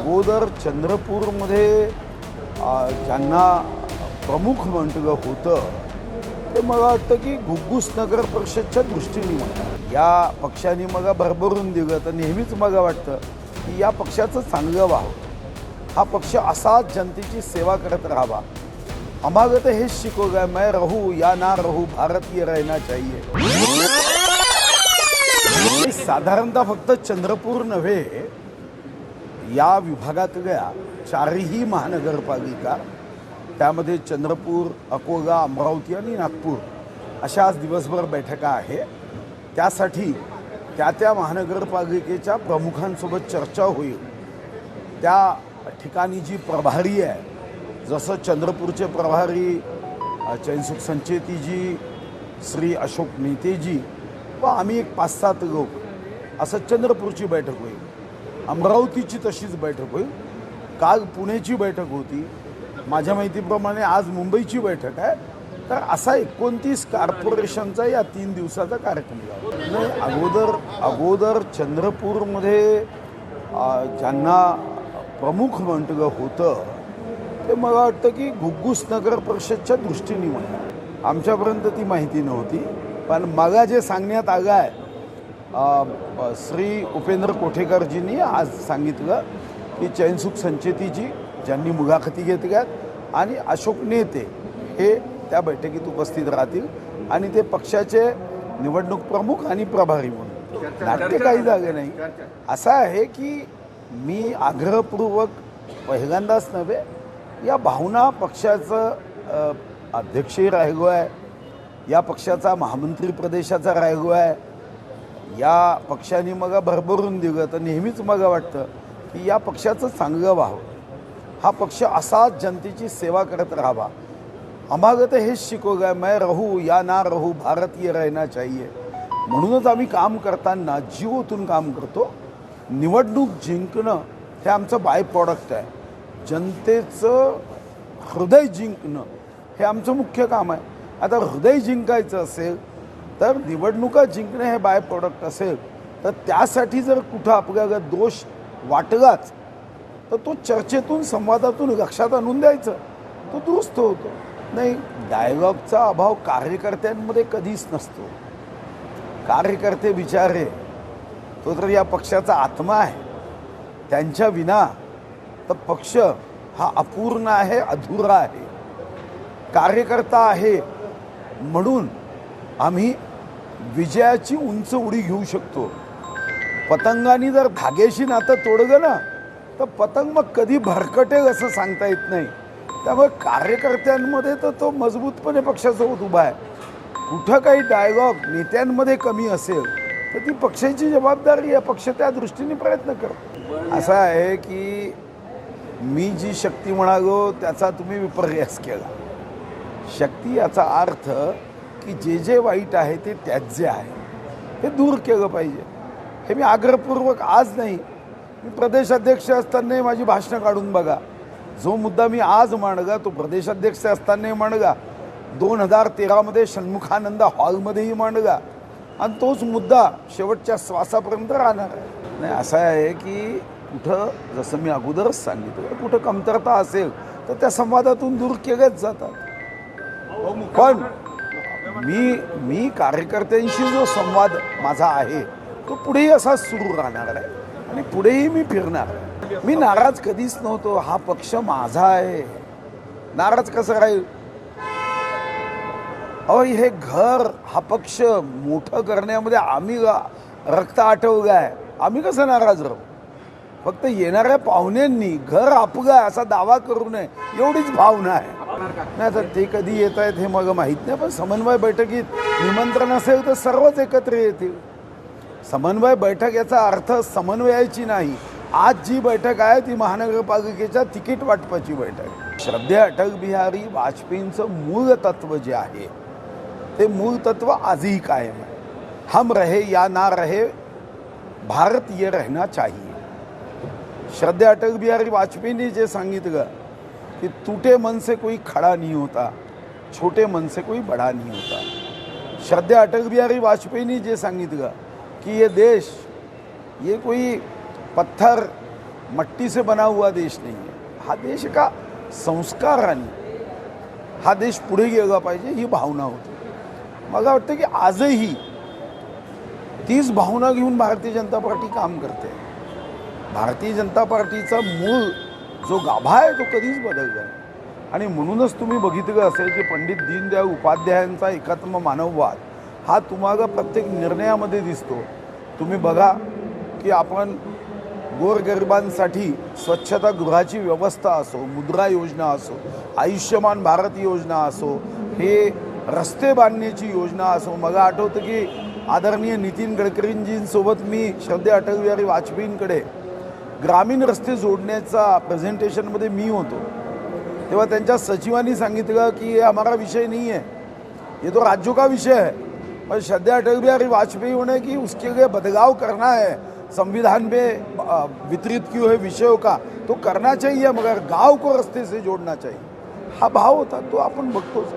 अगोदर चंद्रपूरमध्ये ज्यांना प्रमुख म्हटलं होतं ते मला वाटतं की घुग्गुस नगर परिषदच्या दृष्टीने म्हणतात. या पक्षाने मला भरभरून दिलं. तर नेहमीच मला वाटतं की या पक्षाचं चांगलं व्हावं हा पक्ष असाच जनतेची सेवा करत राहावा. आम्हाला तर हेच शिकवलं मैं रहू या ना रहू भारतीय रहना चाहिए. साधारणतः फक्त चंद्रपूर नव्हे या विभागातल्या चारही महानगरपालिका त्यामध्ये चंद्रपूर अकोला अमरावती आणि नागपूर अशा आज दिवसभर बैठका आहे त्यासाठी त्या त्या महानगरपालिकेच्या प्रमुखांसोबत चर्चा होईल. त्या ठिकाणी जी प्रभारी आहे जसं चंद्रपूरचे प्रभारी चैनसुख संचेतीजी श्री अशोक नेतेजी व आम्ही एक पाच सात लोक असं चंद्रपूरची बैठक होईल. अमरावतीची तशीच बैठक होईल. काल पुण्याची बैठक होती. माझ्या माहितीप्रमाणे आज मुंबईची बैठक आहे. तर असा एकोणतीस कॉर्पोरेशनचा या तीन दिवसाचा कार्यक्रम झाला. अगोदर अगोदर चंद्रपूरमध्ये ज्यांना प्रमुख मंडळ होतं ते मला वाटतं की घुग्गुस नगर परिषदच्या दृष्टीने म्हणतात आमच्यापर्यंत ती माहिती नव्हती. पण मला जे सांगण्यात आलं आहे श्री उपेंद्र कोठेकरजींनी आज सांगितलं की चैनसुख संचेतीजी ज्यांनी मुलाखती घेतल्यात आणि अशोक नेते हे त्या बैठकीत उपस्थित राहतील आणि ते पक्षाचे निवडणूक प्रमुख आणि प्रभारी म्हणून. नाट्य काही झाले नाही. असं आहे की मी आग्रहपूर्वक पहिल्यांदाच नव्हे या भावना पक्षाचं अध्यक्षही राहिलो आहे या पक्षाचा महामंत्री प्रदेशाचा राहिलो आहे या पक्षाने मग भरभरून दिलं. तर नेहमीच मग वाटतं की या पक्षाचं चांगलं व्हावं. हा पक्ष असाच जनतेची सेवा करत राहावा. आम्हाला तर हेच शिकवलं मैं रहू या ना रहू भारतीय रहना चाहिए. म्हणूनच आम्ही काम करताना जीव ओतून काम करतो. निवडणूक जिंकणं हे आमचं बाय प्रॉडक्ट आहे. जनतेचं हृदय जिंकणं हे आमचं मुख्य काम आहे. आता हृदय जिंकायचं असेल तर निवडणुका जिंकणे हे बाय प्रॉडक्ट असेल तर त्यासाठी जर कुठं आपल्याला दोष वाटलाच तर तो चर्चेतून संवादातून लक्षात आणून द्यायचं. तो दुरुस्त होतो. नाही डायलॉगचा अभाव कार्यकर्त्यांमध्ये कधीच नसतो. कार्यकर्ते विचारे तो तर या पक्षाचा आत्मा आहे. त्यांच्या विना तर पक्ष हा अपूर्ण आहे अधुरा आहे. कार्यकर्ता आहे म्हणून आम्ही विजयाची उंच उडी घेऊ शकतो. पतंगाने जर धाग्याशी नातं तोडलं ना तर पतंग मग कधी भरकटेल असं सांगता येत नाही. त्यामुळे कार्यकर्त्यांमध्ये तर तो मजबूतपणे पक्षासोबत उभा आहे. कुठं काही डायलॉग नेत्यांमध्ये कमी असेल तर ती पक्षाची जबाबदारी आहे पक्ष त्या दृष्टीने प्रयत्न करतो. असं आहे की मी जी शक्ती म्हणालो त्याचा तुम्ही विपर्यास केला. शक्ती याचा अर्थ की जे जे वाईट आहे ते त्याज्य आहे हे दूर केलं पाहिजे. हे मी आग्रहपूर्वक आज नाही मी प्रदेशाध्यक्ष असतानाही माझी भाषणं काढून बघा. जो मुद्दा मी आज मांडगा तो प्रदेशाध्यक्ष असतानाही मांडगा दोन हजार तेरामध्ये षण्मुखानंद हॉलमध्येही मांडगा आणि तोच मुद्दा शेवटच्या श्वासापर्यंत राहणार आहे. नाही असं आहे की कुठं जसं मी अगोदरच सांगितलं कुठं कमतरता असेल तर त्या संवादातून दूर केल्याच जातात. पण मी मी कार्यकर्त्यांशी जो संवाद माझा आहे तो पुढेही असाच सुरू राहणार आहे आणि पुढेही मी फिरणार आहे. मी नाराज कधीच नव्हतो हा पक्ष माझा आहे. नाराज कसं राहील? अहो हे घर हा पक्ष मोठं करण्यामध्ये आम्ही रक्त आटवलं आहे. आम्ही कसं नाराज राहू? फक्त येणाऱ्या पाहुण्यांनी घर आपलं असा दावा करू नये एवढीच भावना आहे. नाही तर ते कधी येत आहेत हे मग माहीत नाही पण समन्वय बैठकीत निमंत्रण असेल तर सर्वच एकत्र येतील. समन्वय बैठक याचा अर्थ समन्वयाची नाही. आज जी बैठक आहे ती महानगरपालिकेच्या तिकीट वाटपाची बैठक. श्रद्धे अटल बिहारी वाजपेयींचं मूळ तत्व जे आहे ते मूळ तत्व आजही कायम आहे. हम रहे या ना रहे भारत ये रहना चाहिए. श्रद्धे अटल बिहारी वाजपेयींनी जे सांगितलं कि टूटे मन से कोई खड़ा नहीं होता छोटे मन से कोई बड़ा नहीं होता। श्रद्धा अटल बिहारी वाजपेयींनी जे सांगितलं कि ये देश ये कोई पत्थर मट्टी से बना हुआ देश नाही आहे हा देश का संस्काराने हा देश पुढे गेला पाहिजे ही भावना होती मला वाटतं की आजही तीच भावना घेऊन भारतीय जनता पार्टी काम करते भारतीय जनता पार्टीचा मूळ जो गाभा आहे तो कधीच बदलला नाही. आणि म्हणूनच तुम्ही बघितलं असेल की पंडित दीनदयाळ उपाध्यायांचा एकात्म मानववाद हा तुम्हाला प्रत्येक निर्णयामध्ये दिसतो. तुम्ही बघा की आपण गोरगरिबांसाठी स्वच्छतागृहाची व्यवस्था असो मुद्रा योजना असो आयुष्यमान भारत योजना असो हे रस्ते बांधण्याची योजना असो. मला आठवतं की आदरणीय नितीन गडकरींजींसोबत मी श्रद्धे अटल बिहारी वाजपेयींकडे ग्रामीण रस्ते जोडण्याचा प्रेझेंटेशनमध्ये मी होतो. तेव्हा त्यांच्या सचिवांनी सांगितलं की हे हमारा विषय नाही आहे ये तो राज्यों का विषय है पर श्रद्धा अटल बिहारी वाजपेयी होने की उसके लिए बदलाव करना है. संविधान में वितरित किए हुए विषयों का? तो करना चाहिए मगर गांव को रस्ते से जोड़ना चाहिए. हा भाव होता तो आपण बघतोच.